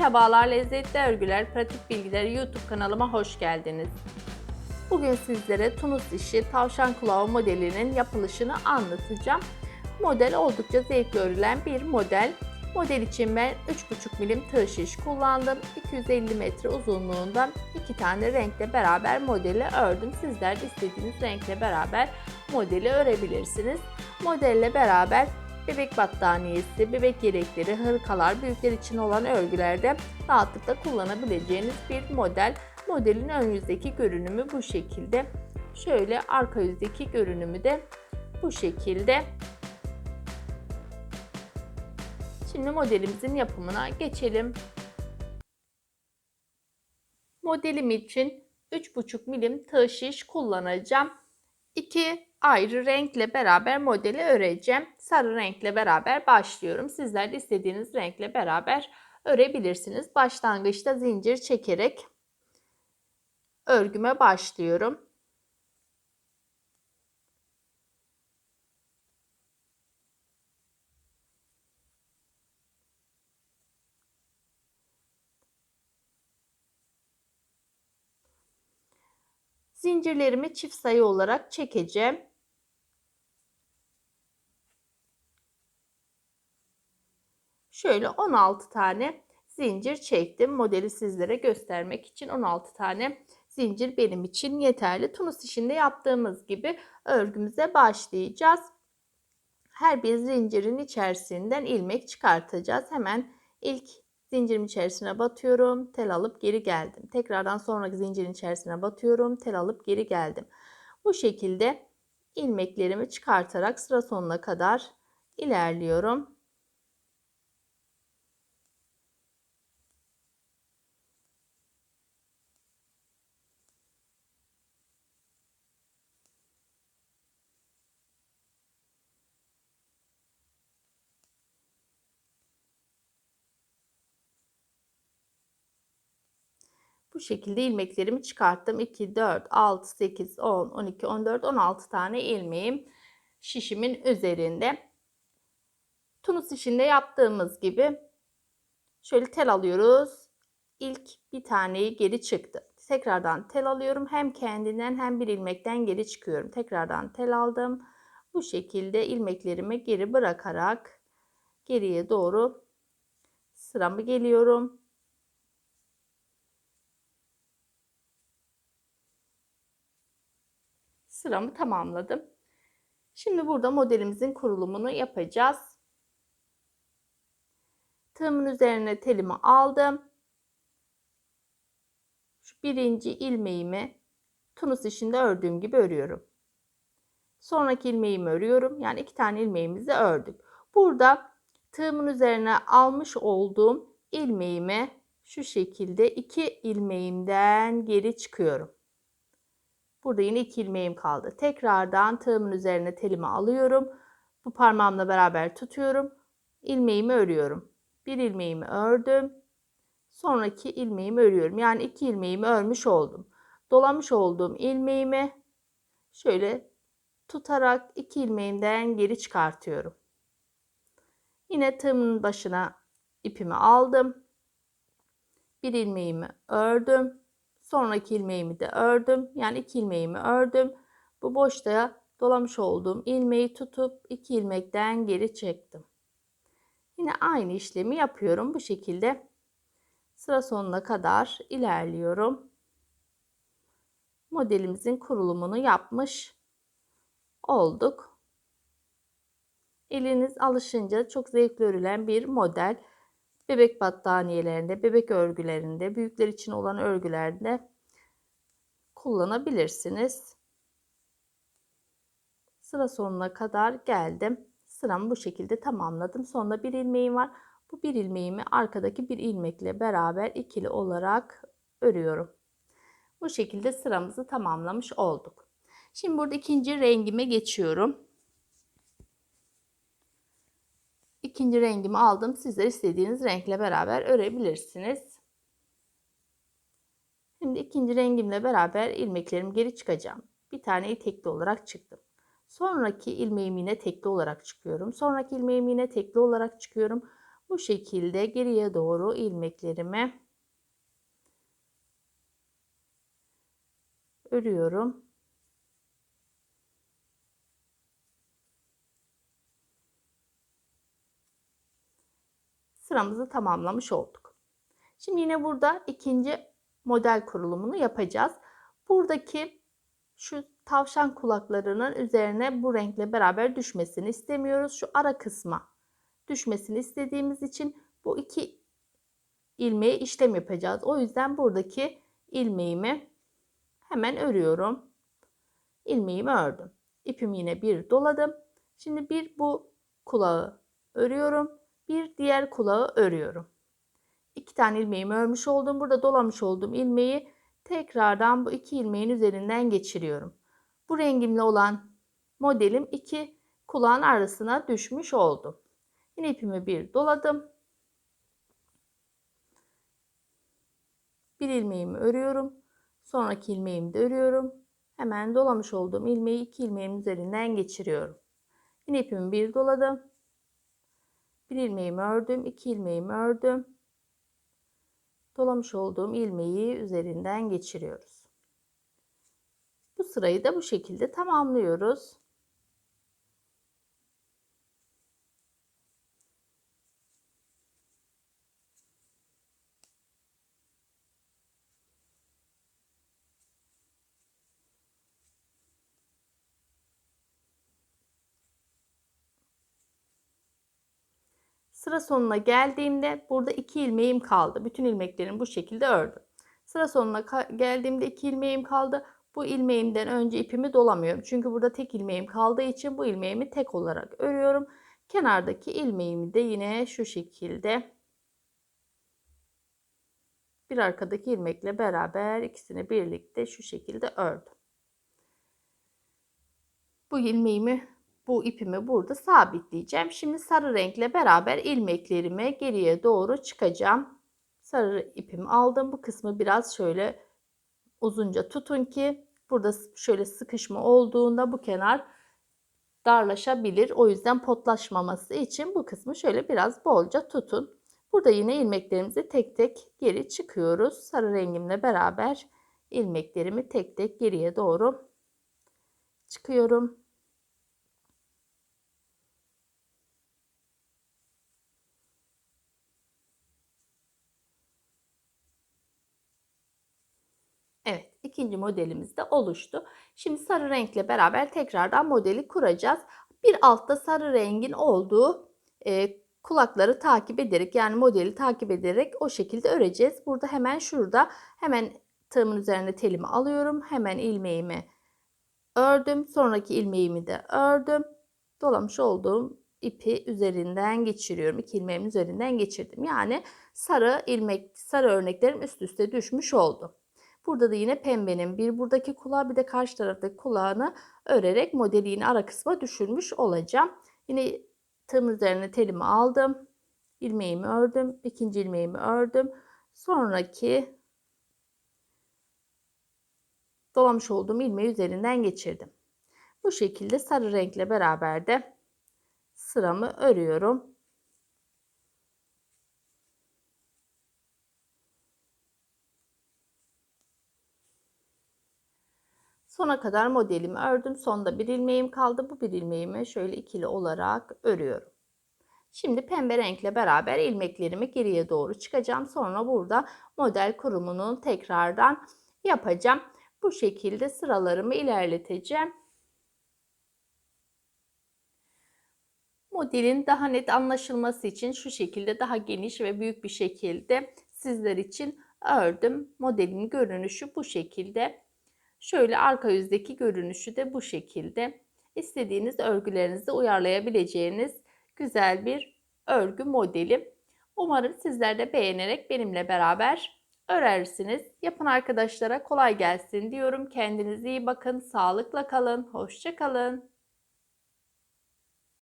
Merhabalar Lezzetli Örgüler Pratik Bilgileri YouTube kanalıma hoş geldiniz. Bugün sizlere Tunus işi tavşan kulağı modelinin yapılışını anlatacağım. Model oldukça zevkli örülen bir model. Model için ben 3,5 milim tığ şiş kullandım. 250 metre uzunluğunda iki tane renkle beraber modeli ördüm. Sizler de istediğiniz renkle beraber modeli örebilirsiniz. Modelle beraber bebek battaniyesi, bebek yelekleri, hırkalar, büyükler için olan örgülerde rahatlıkla kullanabileceğiniz bir model. Modelin ön yüzdeki görünümü bu şekilde. Şöyle arka yüzdeki görünümü de bu şekilde. Şimdi modelimizin yapımına geçelim. Modelim için 3,5 milim tığ şiş kullanacağım. 2 ayrı renkle beraber modeli öreceğim. Sarı renkle beraber başlıyorum. Sizler de istediğiniz renkle beraber örebilirsiniz. Başlangıçta zincir çekerek örgüme başlıyorum. Zincirlerimi çift sayı olarak çekeceğim. Şöyle 16 tane zincir çektim. Modeli sizlere göstermek için 16 tane zincir benim için yeterli. Tunus işinde yaptığımız gibi örgümüze başlayacağız. Her bir zincirin içerisinden ilmek çıkartacağız. Hemen ilk zincirin içerisine batıyorum. Tel alıp geri geldim. Tekrardan sonraki zincirin içerisine batıyorum. Tel alıp geri geldim. Bu şekilde ilmeklerimi çıkartarak sıra sonuna kadar ilerliyorum. Bu şekilde ilmeklerimi çıkarttım. 2, 4, 6, 8, 10, 12, 14, 16 tane ilmeğim şişimin üzerinde. Tunus işinde yaptığımız gibi şöyle tel alıyoruz. İlk bir taneyi geri çıktı. Tekrardan tel alıyorum. Hem kendinden hem bir ilmekten geri çıkıyorum. Tekrardan tel aldım. Bu şekilde ilmeklerimi geri bırakarak geriye doğru sıramı geliyorum. Sıramı tamamladım. Şimdi burada modelimizin kurulumunu yapacağız. Tığımın üzerine telimi aldım. Şu birinci ilmeğimi tunus işinde ördüğüm gibi örüyorum. Sonraki ilmeğimi örüyorum. Yani iki tane ilmeğimizi ördük. Burada tığımın üzerine almış olduğum ilmeğimi şu şekilde iki ilmeğimden geri çıkıyorum. Burada yine iki ilmeğim kaldı. Tekrardan tığımın üzerine telimi alıyorum. Bu parmağımla beraber tutuyorum. İlmeğimi örüyorum. Bir ilmeğimi ördüm. Sonraki ilmeğimi örüyorum. Yani iki ilmeğimi örmüş oldum. Dolamış olduğum ilmeğimi şöyle tutarak iki ilmeğimden geri çıkartıyorum. Yine tığımın başına ipimi aldım. Bir ilmeğimi ördüm. Sonraki ilmeğimi de ördüm. Yani iki ilmeğimi ördüm. Bu boşta dolamış olduğum ilmeği tutup iki ilmekten geri çektim. Yine aynı işlemi yapıyorum. Bu şekilde sıra sonuna kadar ilerliyorum. Modelimizin kurulumunu yapmış olduk. Eliniz alışınca çok zevkli örülen bir model bebek battaniyelerinde, bebek örgülerinde, büyükler için olan örgülerde kullanabilirsiniz. Sıra sonuna kadar geldim. Sıramı bu şekilde tamamladım. Sonunda bir ilmeğim var. Bu bir ilmeğimi arkadaki bir ilmekle beraber ikili olarak örüyorum. Bu şekilde sıramızı tamamlamış olduk. Şimdi burada ikinci rengime geçiyorum. İkinci rengimi aldım. Sizler istediğiniz renkle beraber örebilirsiniz. Şimdi ikinci rengimle beraber ilmeklerimi geri çıkacağım. Bir tane tekli olarak çıktım. Sonraki ilmeğimi yine tekli olarak çıkıyorum. Sonraki ilmeğimi yine tekli olarak çıkıyorum. Bu şekilde geriye doğru ilmeklerimi örüyorum. Sıramızı tamamlamış olduk. Şimdi yine burada ikinci model kurulumunu yapacağız. Buradaki şu tavşan kulaklarının üzerine bu renkle beraber düşmesini istemiyoruz. Şu ara kısma düşmesini istediğimiz için bu iki ilmeği işlem yapacağız. O yüzden buradaki ilmeğimi hemen örüyorum. İlmeğimi ördüm. İpimi yine bir doladım. Şimdi bir bu kulağı örüyorum. Bir diğer kulağı örüyorum. İki tane ilmeğimi örmüş oldum. Burada dolamış olduğum ilmeği tekrardan bu iki ilmeğin üzerinden geçiriyorum. Bu rengimle olan modelim iki kulağın arasına düşmüş oldu. Yine ipimi bir doladım. Bir ilmeğimi örüyorum. Sonraki ilmeğimi de örüyorum. Hemen dolamış olduğum ilmeği iki ilmeğin üzerinden geçiriyorum. Yine ipimi bir doladım. Bir ilmeğimi ördüm, iki ilmeğimi ördüm. Dolamış olduğum ilmeği üzerinden geçiriyoruz. Bu sırayı da bu şekilde tamamlıyoruz. Sıra sonuna geldiğimde burada iki ilmeğim kaldı. Bütün ilmeklerimi bu şekilde ördüm. Sıra sonuna geldiğimde iki ilmeğim kaldı. Bu ilmeğimden önce ipimi dolamıyorum. Çünkü burada tek ilmeğim kaldığı için bu ilmeğimi tek olarak örüyorum. Kenardaki ilmeğimi de yine şu şekilde bir arkadaki ilmekle beraber ikisini birlikte şu şekilde ördüm. Bu ilmeğimi bu ipimi burada sabitleyeceğim. Şimdi sarı renkle beraber ilmeklerimi geriye doğru çıkacağım. Sarı ipimi aldım. Bu kısmı biraz şöyle uzunca tutun ki burada şöyle sıkışma olduğunda bu kenar darlaşabilir. O yüzden potlaşmaması için bu kısmı şöyle biraz bolca tutun. Burada yine ilmeklerimizi tek tek geri çıkıyoruz. Sarı rengimle beraber ilmeklerimi tek tek geriye doğru çıkıyorum. İkinci modelimiz de oluştu. Şimdi sarı renkle beraber tekrardan modeli kuracağız. Bir altta sarı rengin olduğu e, kulakları takip ederek yani modeli takip ederek o şekilde öreceğiz. Burada hemen şurada hemen tığımın üzerine telimi alıyorum. Hemen ilmeğimi ördüm. Sonraki ilmeğimi de ördüm. Dolamış olduğum ipi üzerinden geçiriyorum. İki ilmeğimin üzerinden geçirdim. Yani sarı ilmek, sarı örneklerim üst üste düşmüş oldu. Burada da yine pembenin bir buradaki kulağı bir de karşı taraftaki kulağını örerek modeli ara kısma düşürmüş olacağım. Yine tığım üzerine telimi aldım. ilmeğimi ördüm. ikinci ilmeğimi ördüm. Sonraki dolamış olduğum ilmeği üzerinden geçirdim. Bu şekilde sarı renkle beraber de sıramı örüyorum. Sona kadar modelimi ördüm. Sonda bir ilmeğim kaldı. Bu bir ilmeğimi şöyle ikili olarak örüyorum. Şimdi pembe renkle beraber ilmeklerimi geriye doğru çıkacağım. Sonra burada model kurumunu tekrardan yapacağım. Bu şekilde sıralarımı ilerleteceğim. Modelin daha net anlaşılması için şu şekilde daha geniş ve büyük bir şekilde sizler için ördüm. Modelin görünüşü bu şekilde. Şöyle arka yüzdeki görünüşü de bu şekilde. İstediğiniz örgülerinizi uyarlayabileceğiniz güzel bir örgü modeli. Umarım sizler de beğenerek benimle beraber örersiniz. Yapın arkadaşlara kolay gelsin diyorum. Kendinize iyi bakın, sağlıkla kalın, hoşça kalın.